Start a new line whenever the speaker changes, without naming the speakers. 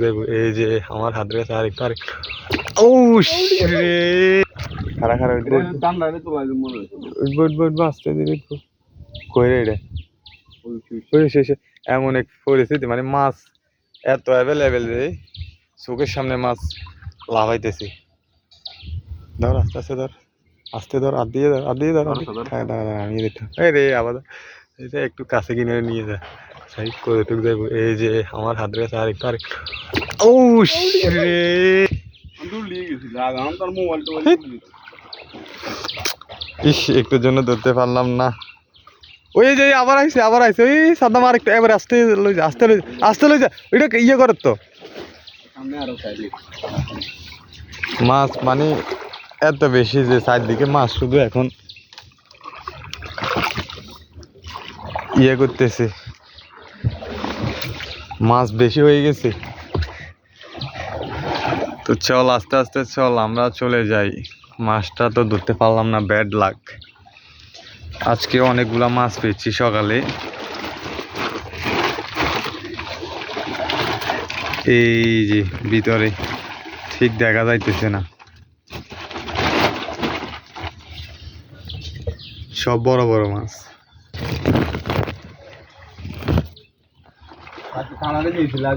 যাইব এই যে আমার হাতের কাছে আরেকটু আরেক ও রে খারা খারা উঠবো
ঠান্ডারে তোলা মনে হচ্ছে
উঠবো উঠবো উঠবো আস্তে ধীরে উঠবো। কই রে এটা? এমন এক পরিস্থিতি মানে মাছ এত অ্যাভেলেবেল রে চোখের সামনে মাছ লাভাইতেছি ধর আস্তে আস্তে ধর। আস্তে ধর আর দিয়ে ধর আর দিয়ে ধর।
ধর, ধর।
হ্যাঁ, আমি এই রে আবার। এটা একটু কাছে কিনে নিয়ে যা। সাইড করে টুক যাইব এই যে আমার হাতের কাছে ও রে ইস একটুর জন্য ধরতে পারলাম না। ওই যে আবার আইছে আবার আইছে। ওই সাদ্দাম আর একটু এবার আস্তে লই যা আস্তে লই আস্তে লই যা। ওইটা ইয়ে কর তো? মাছ মানে এত বেশি যে চারদিকে মাছ শুধু এখন ইয়ে করতেছে। মাছ বেশি হয়ে গেছে। তো চল, আস্তে আস্তে চল, আমরা চলে যাই। মাছটা তো ধরতে পারলাম না ব্যাড লাক আজকে অনেকগুলা মাছ পেয়েছি সকালে। এই যে, ভিতরে। ঠিক দেখা যাইতেছে না। সব বড় বড় মাছ।
他他那个女婿来